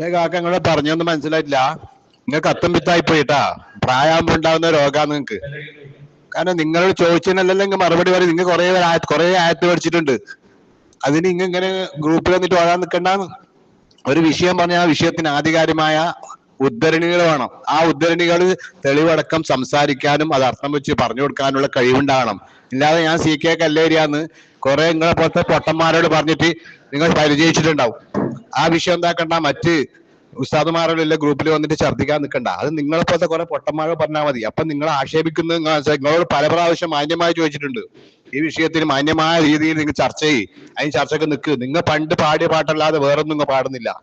കാക്ക നിങ്ങളെ പറഞ്ഞൊന്നും മനസ്സിലായിട്ടില്ല. നിങ്ങൾക്ക് അത്തം പിത്തായി പോയിട്ടാ. പ്രായാകുമ്പോ ഉണ്ടാവുന്ന രോഗമാണ് നിങ്ങക്ക് കാരണം നിങ്ങളോട് ചോദിച്ചതിനല്ലല്ലോ നിങ്ങൾ മറുപടി പറയും നിങ്ങൾ കുറെ കുറെ ആയത്ത് പഠിച്ചിട്ടുണ്ട്. അതിന് ഇങ്ങ ഇങ്ങനെ ഗ്രൂപ്പിൽ വന്നിട്ട് വരാൻ നിൽക്കണ്ട ഒരു വിഷയം പറഞ്ഞ ആ വിഷയത്തിന് ആധികാരികമായ ഉദ്ധരണികൾ വേണം. ആ ഉദ്ധരണികൾ തെളിവടക്കം സംസാരിക്കാനും അത് അർത്ഥം വെച്ച് പറഞ്ഞു കൊടുക്കാനുള്ള കഴിവുണ്ടാകണം. ഇല്ലാതെ ഞാൻ സി കെ കല്ലേരിയാന്ന് കുറെ നിങ്ങളെ പോലത്തെ പൊട്ടന്മാരോട് പറഞ്ഞിട്ട് നിങ്ങൾ പരിചയിച്ചിട്ടുണ്ടാവും. ആ വിഷയം എന്താക്കണ്ട മറ്റ് ഉസ്താദുമാരോടുള്ള ഗ്രൂപ്പിൽ വന്നിട്ട് ഛർദ്ദിക്കാൻ നിൽക്കണ്ട അത് നിങ്ങളെ പോലത്തെ കുറെ പൊട്ടന്മാരെ പറഞ്ഞാൽ മതി. അപ്പൊ നിങ്ങൾ ആക്ഷേപിക്കുന്നത്. നിങ്ങളോട് പല പ്രാവശ്യം മാന്യമായി ചോദിച്ചിട്ടുണ്ട്. ഈ വിഷയത്തിൽ മാന്യമായ രീതിയിൽ നിങ്ങൾ ചർച്ച ചെയ്യും. അതിന് ചർച്ചയ്ക്ക് നിൽക്ക് നിങ്ങൾ പണ്ട് പാടിയ പാട്ടല്ലാതെ വേറൊന്നും നിങ്ങൾ പാടുന്നില്ല.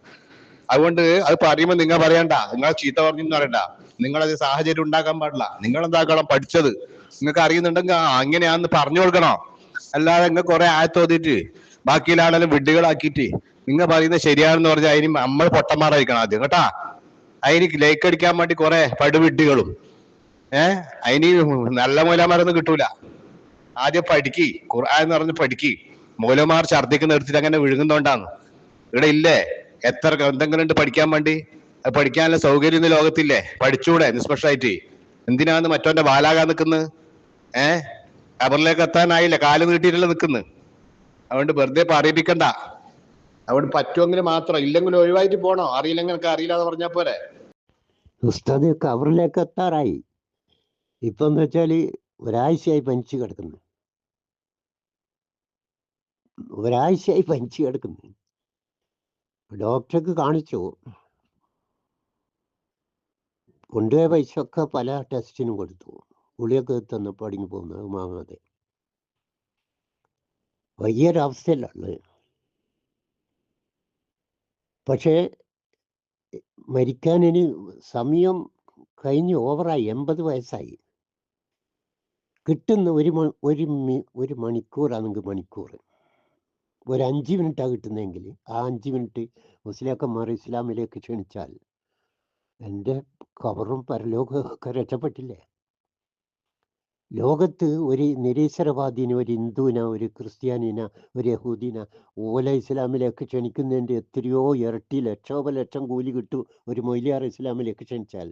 അതുകൊണ്ട് അത് പറയുമ്പോൾ നിങ്ങൾ പറയണ്ട. നിങ്ങൾ ചീത്ത പറഞ്ഞു പറയണ്ട. നിങ്ങളത് സാഹചര്യം ഉണ്ടാക്കാൻ പാടില്ല. നിങ്ങൾ എന്താക്കണം പഠിച്ചത്? നിങ്ങൾക്ക് അറിയുന്നുണ്ടെങ്കിൽ അങ്ങനെയാന്ന് പറഞ്ഞു കൊടുക്കണം. അല്ലാതെ നിങ്ങൾ കുറെ ആയത്തോതിട്ട് ബാക്കിയുള്ള ആളെല്ലാം വിഡ്ഢികളാക്കിയിട്ട് നിങ്ങൾ പറയുന്നത് ശരിയാണെന്ന് പറഞ്ഞാൽ അതിന് നമ്മൾ പൊട്ടന്മാരായിരിക്കണം ആദ്യം കേട്ടാ? അതിന് ലൈക്ക് അടിക്കാൻ വേണ്ടി കുറെ പടുവിഡ്ഢികളും ഏഹ് അതിന് നല്ല മൂലമാരൊന്നും കിട്ടൂല. ആദ്യം പഠിക്കി ഖുർആൻ എന്ന് പറഞ്ഞ് പഠിക്കി. മൂലമാർ ഛർദ്ദിക്കുന്ന എടുത്തിട്ട് അങ്ങനെ വിഴുങ്ങുന്നോണ്ടാണ്. ഇവിടെ ഇല്ലേ? എത്ര ഉണ്ട് പഠിക്കാൻ വേണ്ടി? അത് പഠിക്കാനുള്ള സൗകര്യം ഇന്ന് ലോകത്തില്ലേ? പഠിച്ചൂടെ നിഷ്പക്ഷമായിട്ട് എന്തിനാന്ന് മറ്റോന്റെ ബാലാകാൻ നിൽക്കുന്നത് ഏഹ് കബറിലേക്ക് എത്താനായില്ല? കാൽ നീട്ടിയിട്ടല്ലേ നിൽക്കുന്നത് അതുകൊണ്ട് വെറുതെ പറയിപ്പിക്കണ്ട. അതുകൊണ്ട് പറ്റുമെങ്കിൽ മാത്രം. ഇല്ലെങ്കിൽ ഒഴിവായിട്ട് പോണോ? അറിയില്ലെങ്കിൽ അറിയില്ലാന്ന് പറഞ്ഞാൽ പോരെ? ഉസ്താദ് കവറിലേക്ക് എത്താറായി. ഇപ്പൊ എന്ന് വെച്ചാൽ ഒരാഴ്ചയായി പനിച്ചു കിടക്കുന്നു. ഒരാഴ്ചയായി പനിച്ചു കിടക്കുന്നു. ഡോക്ടർക്ക് കാണിച്ചു. കൊണ്ടുപോയ പൈസ ഒക്കെ പല ടെസ്റ്റിനും കൊടുത്തു. ഗുളിയൊക്കെ തന്നപ്പോൾ അടിഞ്ഞു പോകുന്നത് മാങ്ങാതെ വലിയൊരവസ്ഥയിലുള്ളത് പക്ഷേ മരിക്കാൻ സമയം കഴിഞ്ഞ് ഓവറായി. എൺപത് വയസ്സായി. കിട്ടുന്ന ഒരു ഒരു ഒരു മണിക്കൂറാണെങ്കിൽ മണിക്കൂർ. ഒരു അഞ്ച് മിനിറ്റാണ് കിട്ടുന്നതെങ്കിൽ ആ അഞ്ച് മിനിറ്റ് മുസ്ലിയാക്കന്മാർ ഇസ്ലാമിലേക്ക് ക്ഷണിച്ചാൽ എന്റെ കവറും പരലോകമൊക്കെ രക്ഷപ്പെട്ടില്ലേ? ലോകത്ത് ഒരു നിരീശ്വരവാദിനെ ഒരു ഹിന്ദുവിന ഒരു ക്രിസ്ത്യാനിന ഒരു യഹൂദിന ഓല ഇസ്ലാമിലേക്ക് ക്ഷണിക്കുന്നതിന്റെ എത്രയോ ഇരട്ടി ലക്ഷോപലക്ഷം കൂലി കിട്ടും ഒരു മൊയ്ലിയാർ ഇസ്ലാമിലേക്ക് ക്ഷണിച്ചാൽ.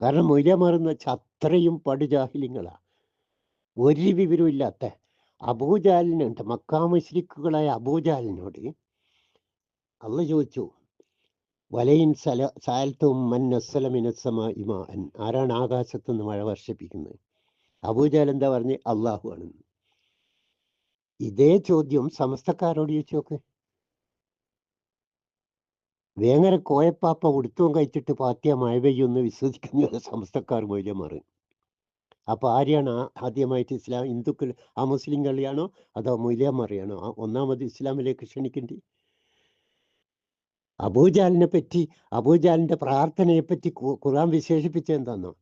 കാരണം മൊയ്ലിയാമാർ എന്ന് വെച്ചാൽ അത്രയും പടുജാഹിലിങ്ങളാ. ഒരു വിവരവും ഇല്ലാത്ത അബൂജാലിനുണ്ട് മക്കാമശ്രിക്കുകളായ അബൂജാലിനോട്. അള്ള ചോദിച്ചു വലയിൻ സല സാൽത്തും മന്നസ്സലമിനസ്സമ അൻ ആരാണ് ആകാശത്തു നിന്ന് മഴ വർഷിപ്പിക്കുന്നത്? അബൂജാൽ എന്താ പറഞ്ഞ്? അള്ളാഹു ആണെന്ന് ഇതേ ചോദ്യം സമസ്തക്കാരോട് ചോദിച്ചു നോക്ക്. വേങ്ങര കോയപ്പാപ്പ ഉടുത്തവും കഴിച്ചിട്ട് പാത്തിയ മഴ പെയ്യുമെന്ന് വിശ്വസിക്കുന്ന സമസ്തക്കാർ മൊയ്യമാർ അപ്പൊ ആരെയാണ് ആദ്യമായിട്ട് ഇസ്ലാം ഹിന്ദുക്കൾ ആ മുസ്ലിം കളിയാണോ അതോ മൊയ്ലിയാമാറിയാണോ ഒന്നാമത് ഇസ്ലാമിലേക്ക് ക്ഷണിക്കേണ്ടി. അബൂജാലിനെ പറ്റി അബൂജാലിന്റെ പ്രാർത്ഥനയെ പറ്റി ഖു- ഖുർആൻ വിശേഷിപ്പിച്ച എന്താന്നോ?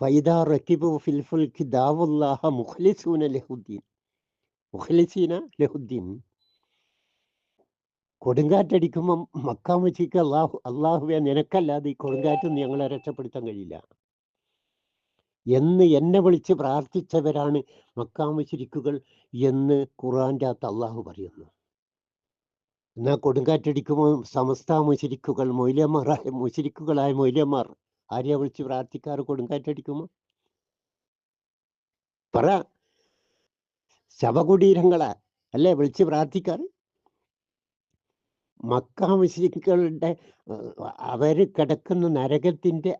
ഫൈദ റക്കിബു ഫിൽ ഫുൽക്കി ദാവുല്ലാഹ മുഖ്ലിസൂന ലഹുദ്ദീൻ. മുഖ്ലിസീന ലഹുദ്ദീൻ. കൊടുങ്കാറ്റടിക്കുമ്പം മക്കാ മുച്ചിക്ക് അള്ളാഹു അള്ളാഹുവെ നിനക്കല്ലാതെ ഈ കൊടുങ്കാറ്റൊന്നും ഞങ്ങളെ രക്ഷപ്പെടുത്താൻ കഴിയില്ല. എന്ന് എന്നെ വിളിച്ച് പ്രാർത്ഥിച്ചവരാണ് മക്കാ മുശിരിക്കുകൾ എന്ന് ഖുറാന്റെ അകത്ത് അള്ളാഹു പറയുന്നു. എന്നാൽ കൊടുങ്കാറ്റടിക്കുമ്പോൾ സമസ്ത മുശിരിക്കുകൾ മൗല്യന്മാറായ മുശിരിക്കുകളായ മൗല്യന്മാർ. ആരെയാ വിളിച്ച് പ്രാർത്ഥിക്കാറ് കൊടുങ്കാറ്റടിക്കുമോ? പറ. ശവകുടീരങ്ങളെ. അല്ലേ? വിളിച്ച് പ്രാർത്ഥിക്കാറ്. മക്ക മുസ്ലിക്കുകളുടെ അവർ കിടക്കുന്ന നരകത്തിന്റെ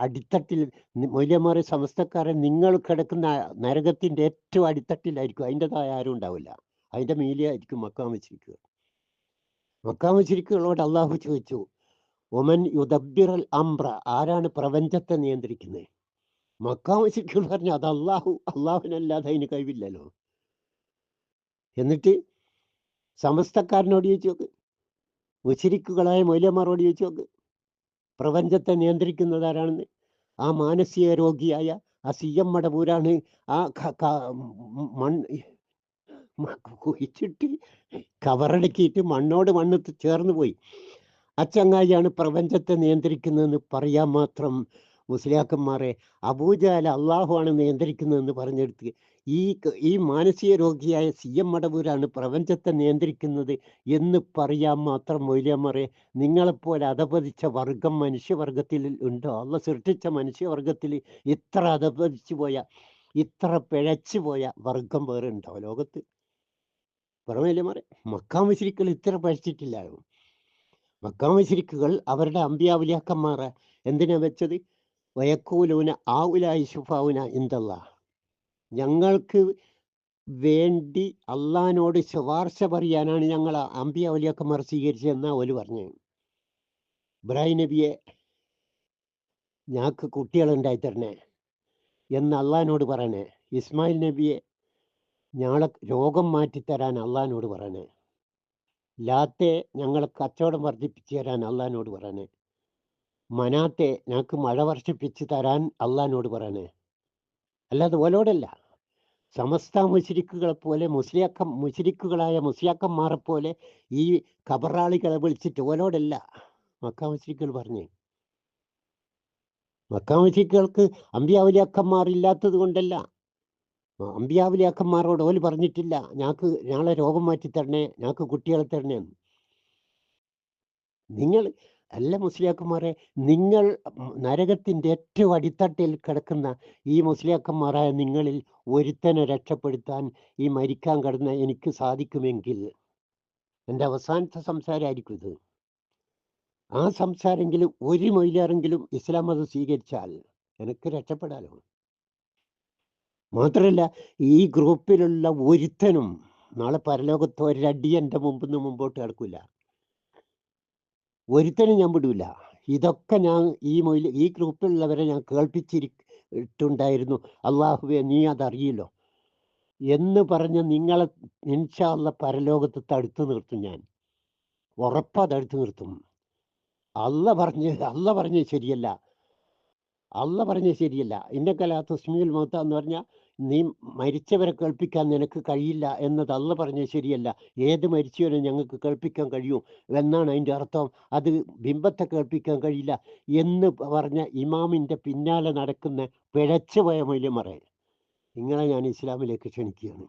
അടിത്തട്ടിൽ മൂല്യമാറിയ സമസ്തക്കാരൻ നിങ്ങൾ കിടക്കുന്ന നരകത്തിന്റെ ഏറ്റവും അടിത്തട്ടിലായിരിക്കും. അതിന്റെതായ ആരും ഉണ്ടാവില്ല. അതിന്റെ മീലിയായിരിക്കും മക്ക മുസ്ലിക്കുകൾ മക്ക മുസ്ലിക്കുകളോട് അള്ളാഹു ചോദിച്ചു ഒമൻ യുദബിറൽ അംബ്ര ആരാണ് പ്രപഞ്ചത്തെ നിയന്ത്രിക്കുന്നത് മക്കാ മുസ്ലിക്കുകൾ പറഞ്ഞു അത് അള്ളാഹു അള്ളാഹുവിനല്ലാതെ അതിന് കഴിവില്ലല്ലോ. എന്നിട്ട് സമസ്തക്കാരനോട് ചോദിച്ചു നോക്ക് മുശരിക്കുകളായ മൗലമാരോട് ചോദിച്ചു നോക്ക് പ്രപഞ്ചത്തെ നിയന്ത്രിക്കുന്നത് ആരാണെന്ന്? ആ മാനസിക രോഗിയായ ആ സി എം മടപൂരാണ് ആ മൺ കുഴിച്ചിട്ട് കവറടക്കിയിട്ട് മണ്ണോട് മണ്ണ് ചേർന്ന് പോയി. അച്ചങ്ങായിയാണ് ചങ്ങായിയാണ് പ്രപഞ്ചത്തെ നിയന്ത്രിക്കുന്നതെന്ന് പറയാൻ മാത്രം മുസ്ലിയാക്കന്മാരെ അബൂജാല അള്ളാഹു ആണ് നിയന്ത്രിക്കുന്നതെന്ന് പറഞ്ഞെടുത്ത് ഈ ഈ മാനസിക രോഗിയായ സി എം മടവൂരാണ് പ്രപഞ്ചത്തെ നിയന്ത്രിക്കുന്നത് എന്ന് പറയാൻ മാത്രം മൊയ്ലിയമ്മറെ നിങ്ങളെപ്പോലെ അധപതിച്ച വർഗം മനുഷ്യവർഗത്തിൽ ഉണ്ടോ? അല്ല സൃഷ്ടിച്ച മനുഷ്യവർഗത്തിൽ ഇത്ര അധപതിച്ചു പോയ ഇത്ര പിഴച്ചു പോയ വർഗം വേറെ ഉണ്ടോ ലോകത്ത്? പറഞ്ഞില്ലേ മക്കാമശിരിക്കൾ ഇത്ര പഴിച്ചിട്ടില്ലായിരുന്നു മക്കാമശിരിക്കുകൾ അവരുടെ അമ്പ്യാവുലിയാക്കന്മാരെ എന്തിനാ വെച്ചത്? വയക്കൂലൂന ആവുലായി ശുഫാവുന എന്തല്ല ഞങ്ങൾക്ക് വേണ്ടി അള്ളഹാനോട് ശുപാർശ പറയാനാണ് ഞങ്ങൾ അമ്പിയാവുലിയാക്കന്മാർ സ്വീകരിച്ചതെന്നാ ഓൽ പറഞ്ഞു ഇബ്രാഹിം നബിയെ ഞങ്ങൾക്ക് കുട്ടികളുണ്ടായി തരണേ എന്ന് അള്ളഹാനോട് പറയണേ. ഇസ്മായിൽ നബിയെ ഞങ്ങളെ രോഗം മാറ്റിത്തരാൻ അള്ളഹാനോട് പറയണേ. ലാത്തെ ഞങ്ങളെ കച്ചവടം വർദ്ധിപ്പിച്ചു തരാൻ അള്ളഹാനോട് പറയണേ. മനാത്തെ ഞങ്ങൾക്ക് മഴ വർഷിപ്പിച്ച് തരാൻ അള്ളഹാനോട് പറയണേ. അല്ലാതെ ഓലോടല്ല. സമസ്ത മുശരിക്കുകളെ പോലെ മുസ്ലിയാക്കം മുശരിക്കുകളായ മുസ്ലിയാക്കന്മാരെ പോലെ ഈ കബറാളികളെ വിളിച്ചിട്ട് ഓലോടല്ല. മക്ക മുസ്ലിക്കുകൾ പറഞ്ഞേ. മക്ക മുശരിക്കുകൾക്ക് അമ്പിയാവലിയാക്കന്മാർ ഇല്ലാത്തത് കൊണ്ടല്ല. അമ്പിയാവലിയാക്കന്മാരോട് ഓൽ പറഞ്ഞിട്ടില്ല ഞങ്ങൾക്ക് ഞങ്ങളെ രോഗം മാറ്റി തരണേ ഞങ്ങൾക്ക് കുട്ടികളെ തരണേ നിങ്ങൾ അല്ല മുസ്ലിയാക്കന്മാരെ നിങ്ങൾ നരകത്തിന്റെ ഏറ്റവും അടിത്തട്ടിൽ കിടക്കുന്ന ഈ മുസ്ലിയാക്കന്മാരായ നിങ്ങളിൽ ഒരുത്തനെ രക്ഷപ്പെടുത്താൻ ഈ മരിക്കാൻ കിടന്ന എനിക്ക് സാധിക്കുമെങ്കിൽ എന്റെ അവസാനത്തെ സംസാരമായിരിക്കും ഇത്. ആ സംസാരമെങ്കിലും ഒരു മൊയിലാറെങ്കിലും ഇസ്ലാം മതം സ്വീകരിച്ചാൽ എനിക്ക് രക്ഷപ്പെടാലോ മാത്രമല്ല ഈ ഗ്രൂപ്പിലുള്ള ഒരുത്തനും നാളെ പരലോകത്ത് ഒരടി എന്റെ മുമ്പിൽ നിന്ന് മുമ്പോട്ട് കിടക്കില്ല ഒരുത്തനും ഞാൻ വിടൂല. ഇതൊക്കെ ഞാൻ ഈ മൊയിൽ ഈ ഗ്രൂപ്പിലുള്ളവരെ ഞാൻ കേൾപ്പിച്ചിട്ടുണ്ടായിരുന്നു അള്ളാഹുവെ നീ അതറിയില്ലോ. എന്ന് പറഞ്ഞ് നിങ്ങളെ നിൻഷാള്ള പരലോകത്ത് തടുത്തു നിർത്തും ഞാൻ. ഉറപ്പാ തടുത്തു നിർത്തും. അല്ല പറഞ്ഞ് അല്ല പറഞ്ഞ് ശരിയല്ല. അല്ല പറഞ്ഞ് ശരിയല്ല. ഇന്നക്കലാ തസ്മീൽ സ്മീൽ മൗത്ത എന്ന് പറഞ്ഞാൽ നീ മരിച്ചവരെ കേൾപ്പിക്കാൻ നിനക്ക് കഴിയില്ല എന്നത് അല്ല പറഞ്ഞത് ശരിയല്ല. ഏത് മരിച്ചവരെ ഞങ്ങൾക്ക് കേൾപ്പിക്കാൻ കഴിയും എന്നാണ് അതിന്റെ അർത്ഥം. അത് ബിംബത്തെ കേൾപ്പിക്കാൻ കഴിയില്ല എന്ന് പറഞ്ഞ ഇമാമിന്റെ പിന്നാലെ നടക്കുന്ന പിഴച്ചുപോയ മൂല്യമറ നിങ്ങളെ ഞാൻ ഇസ്ലാമിലേക്ക് ക്ഷണിക്കുകയാണ്.